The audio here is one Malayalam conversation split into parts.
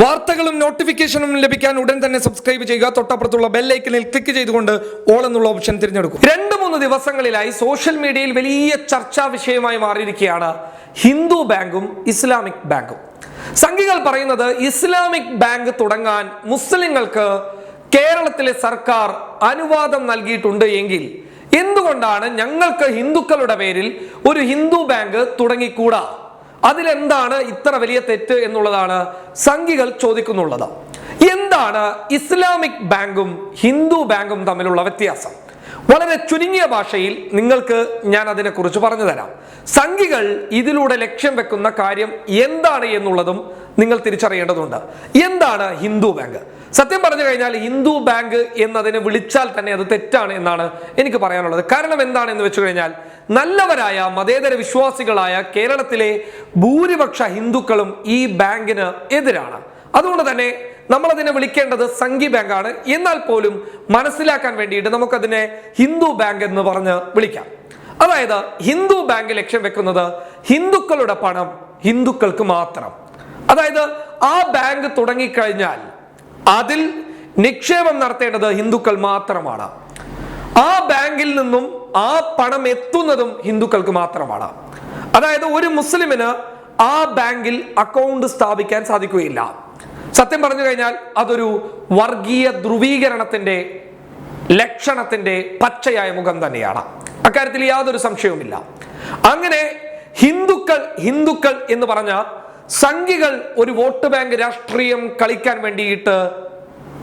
വാർത്തകളും നോട്ടിഫിക്കേഷനും ലഭിക്കാൻ ഉടൻ തന്നെ സബ്സ്ക്രൈബ് ചെയ്യുക. തൊട്ടപ്പുറത്തുള്ള ബെല്ലൈക്കനിൽ ക്ലിക്ക് ചെയ്തുകൊണ്ട് ഓൾ എന്നുള്ള ഓപ്ഷൻ തിരഞ്ഞെടുക്കും. രണ്ട് മൂന്ന് ദിവസങ്ങളിലായി സോഷ്യൽ മീഡിയയിൽ വലിയ ചർച്ചാ വിഷയമായി മാറിയിരിക്കുകയാണ് ഹിന്ദു ബാങ്കും ഇസ്ലാമിക് ബാങ്കും. സംഘികൾ പറയുന്നത് ഇസ്ലാമിക് ബാങ്ക് തുടങ്ങാൻ മുസ്ലിങ്ങൾക്ക് കേരളത്തിലെ സർക്കാർ അനുവാദം നൽകിയിട്ടുണ്ട് എങ്കിൽ എന്തുകൊണ്ടാണ് ഞങ്ങൾക്ക് ഹിന്ദുക്കളുടെ പേരിൽ ഒരു ഹിന്ദു ബാങ്ക് തുടങ്ങിക്കൂടാ? അതിലെന്താണ് ഇത്ര വലിയ തെറ്റ് എന്നുള്ളതാണ് സംഘികൾ ചോദിക്കുന്നുള്ളത്. എന്താണ് ഇസ്ലാമിക് ബാങ്കും ഹിന്ദു ബാങ്കും തമ്മിലുള്ള വ്യത്യാസം? വളരെ ചുരുങ്ങിയ ഭാഷയിൽ നിങ്ങൾക്ക് ഞാൻ അതിനെക്കുറിച്ച് പറഞ്ഞു തരാം സംഘികൾ ഇതിലൂടെ ലക്ഷ്യം വെക്കുന്ന കാര്യം എന്താണ് എന്നുള്ളതും നിങ്ങൾ തിരിച്ചറിയേണ്ടതുണ്ട്. എന്താണ് ഹിന്ദു ബാങ്ക്? സത്യം പറഞ്ഞു കഴിഞ്ഞാൽ ഹിന്ദു ബാങ്ക് എന്നതിനെ വിളിച്ചാൽ തന്നെ അത് തെറ്റാണ് എന്നാണ് എനിക്ക് പറയാനുള്ളത്. കാരണം എന്താണെന്ന് വെച്ചു കഴിഞ്ഞാൽ നല്ലവരായ മതേതര വിശ്വാസികളായ കേരളത്തിലെ ഭൂരിപക്ഷ ഹിന്ദുക്കളും ഈ ബാങ്കിന് എതിരാണ്. അതുകൊണ്ട് തന്നെ നമ്മൾ അതിനെ വിളിക്കേണ്ടത് സംഘി ബാങ്കാണ്. എന്നാൽ പോലും മനസ്സിലാക്കാൻ വേണ്ടിയിട്ട് നമുക്കതിനെ ഹിന്ദു ബാങ്ക് എന്ന് പറഞ്ഞ് വിളിക്കാം. അതായത് ഹിന്ദു ബാങ്ക് ലക്ഷ്യം വെക്കുന്നത് ഹിന്ദുക്കളുടെ പണം ഹിന്ദുക്കൾക്ക് മാത്രം. അതായത് ആ ബാങ്ക് തുടങ്ങിക്കഴിഞ്ഞാൽ അതിൽ നിക്ഷേപം നടത്തേണ്ടത് ഹിന്ദുക്കൾ മാത്രമാണ്. ആ ബാങ്കിൽ നിന്നും ആ പണം എത്തുന്നതും ഹിന്ദുക്കൾക്ക് മാത്രമാണ്. അതായത് ഒരു മുസ്ലിമിന് ആ ബാങ്കിൽ അക്കൗണ്ട് സ്ഥാപിക്കാൻ സാധിക്കുകയില്ല. സത്യം പറഞ്ഞു കഴിഞ്ഞാൽ അതൊരു വർഗീയ ധ്രുവീകരണത്തിന്റെ ലക്ഷണത്തിന്റെ പച്ചയായ മുഖം തന്നെയാണ്. അക്കാര്യത്തിൽ യാതൊരു സംശയവുമില്ല. അങ്ങനെ ഹിന്ദുക്കൾ ഹിന്ദുക്കൾ എന്ന് പറഞ്ഞ സംഖികൾ ഒരു വോട്ട് ബാങ്ക് രാഷ്ട്രീയം കളിക്കാൻ വേണ്ടിയിട്ട്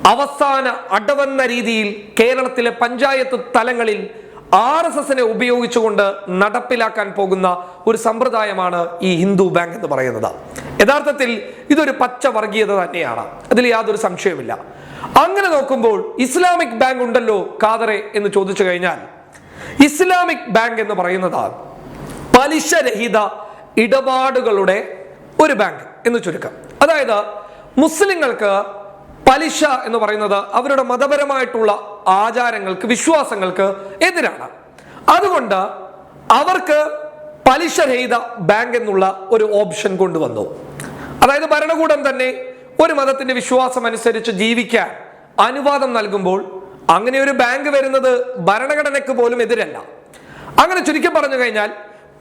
അവസാന അടവെന്ന രീതിയിൽ കേരളത്തിലെ പഞ്ചായത്ത് തലങ്ങളിൽ ആർ എസ് എസിനെ ഉപയോഗിച്ചുകൊണ്ട് നടപ്പിലാക്കാൻ പോകുന്ന ഒരു സമ്പ്രദായമാണ് ഈ ഹിന്ദു ബാങ്ക് എന്ന് പറയുന്നത്. യഥാർത്ഥത്തിൽ ഇതൊരു പച്ച വർഗീയത തന്നെയാണ്. അതിൽ യാതൊരു സംശയവുമില്ല. അങ്ങനെ നോക്കുമ്പോൾ ഇസ്ലാമിക് ബാങ്ക് ഉണ്ടല്ലോ കാതറെ എന്ന് ചോദിച്ചു കഴിഞ്ഞാൽ ഇസ്ലാമിക് ബാങ്ക് എന്ന് പറയുന്നത് പലിശരഹിത ഇടപാടുകളുടെ ഒരു ബാങ്ക് എന്ന് ചുരുക്കം. അതായത് മുസ്ലിങ്ങൾക്ക് പലിശ എന്ന് പറയുന്നത് അവരുടെ മതപരമായിട്ടുള്ള ആചാരങ്ങൾക്ക് വിശ്വാസങ്ങൾക്ക് എതിരാണ്. അതുകൊണ്ട് അവർക്ക് പലിശരഹിത ബാങ്ക് എന്നുള്ള ഒരു ഓപ്ഷൻ കൊണ്ടുവന്നു. അതായത് ഭരണകൂടം തന്നെ ഒരു മതത്തിന്റെ വിശ്വാസം അനുസരിച്ച് ജീവിക്കാൻ അനുവാദം നൽകുമ്പോൾ അങ്ങനെ ഒരു ബാങ്ക് വരുന്നത് ഭരണഘടനയ്ക്ക് പോലും എതിരല്ല. അങ്ങനെ ചുരുക്കി പറഞ്ഞു കഴിഞ്ഞാൽ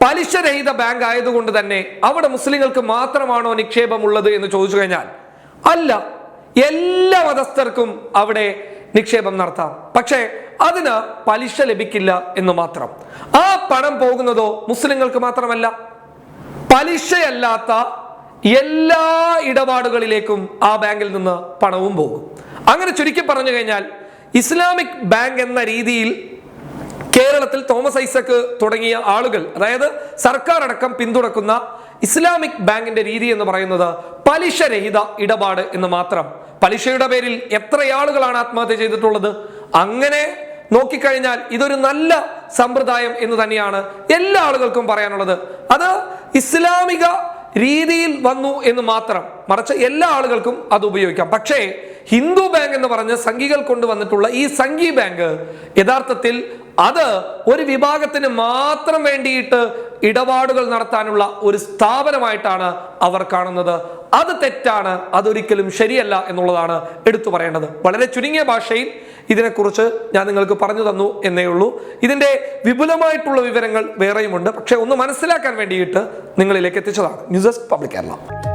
പലിശരഹിത ബാങ്ക് ആയതുകൊണ്ട് തന്നെ അവിടെ മുസ്ലിങ്ങൾക്ക് മാത്രമാണോ നിക്ഷേപം ഉള്ളത് എന്ന് ചോദിച്ചു കഴിഞ്ഞാൽ അല്ല എല്ലാ മതസ്ഥർക്കും അവിടെ നിക്ഷേപം നടത്താം. പക്ഷേ അതിന് പലിശ ലഭിക്കില്ല എന്ന് മാത്രം. ആ പണം പോകുന്നതോ മുസ്ലിങ്ങൾക്ക് മാത്രമല്ല. പലിശയല്ലാത്ത എല്ലാ ഇടപാടുകളിലേക്കും ആ ബാങ്കിൽ നിന്ന് പണവും പോകും. അങ്ങനെ ചുരുക്കി പറഞ്ഞു കഴിഞ്ഞാൽ ഇസ്ലാമിക് ബാങ്ക് എന്ന രീതിയിൽ കേരളത്തിൽ തോമസ് ഐസക് തുടങ്ങിയ ആളുകൾ അതായത് സർക്കാർ അടക്കം പിന്തുണക്കുന്ന ഇസ്ലാമിക് ബാങ്കിന്റെ രീതി എന്ന് പറയുന്നത് പലിശരഹിത ഇടപാട് എന്ന് മാത്രം. പലിശയുടെ പേരിൽ എത്ര ആളുകളാണ് ആത്മഹത്യ ചെയ്തിട്ടുള്ളത്? അങ്ങനെ നോക്കിക്കഴിഞ്ഞാൽ ഇതൊരു നല്ല സമ്പ്രദായം എന്ന് തന്നെയാണ് എല്ലാ ആളുകൾക്കും പറയാനുള്ളത്. അത് ഇസ്ലാമിക രീതിയിൽ വന്നു എന്ന് മാത്രം മറിച്ച് എല്ലാ ആളുകൾക്കും അത് ഉപയോഗിക്കാം. പക്ഷേ ഹിന്ദു ബാങ്ക് എന്ന് പറഞ്ഞ് സംഘികൾ കൊണ്ടുവന്നിട്ടുള്ള ഈ സംഘി ബാങ്ക് യഥാർത്ഥത്തിൽ അത് ഒരു വിഭാഗത്തിന് മാത്രം വേണ്ടിയിട്ട് ഇടപാടുകൾ നടത്താനുള്ള ഒരു സ്ഥാപനമായിട്ടാണ് അവർ കാണുന്നത്. അത് തെറ്റാണ് അതൊരിക്കലും ശരിയല്ല എന്നുള്ളതാണ് എടുത്തു പറയേണ്ടത്. വളരെ ചുരുങ്ങിയ ഭാഷയിൽ ഇതിനെക്കുറിച്ച് ഞാൻ നിങ്ങൾക്ക് പറഞ്ഞു തന്നു എന്നേ ഉള്ളൂ. ഇതിന്റെ വിപുലമായിട്ടുള്ള വിവരങ്ങൾ വേറെയുമുണ്ട്. പക്ഷേ ഒന്ന് മനസ്സിലാക്കാൻ വേണ്ടിയിട്ട് നിങ്ങളിലേക്ക് എത്തിച്ചതാണ്. News desk public Kerala.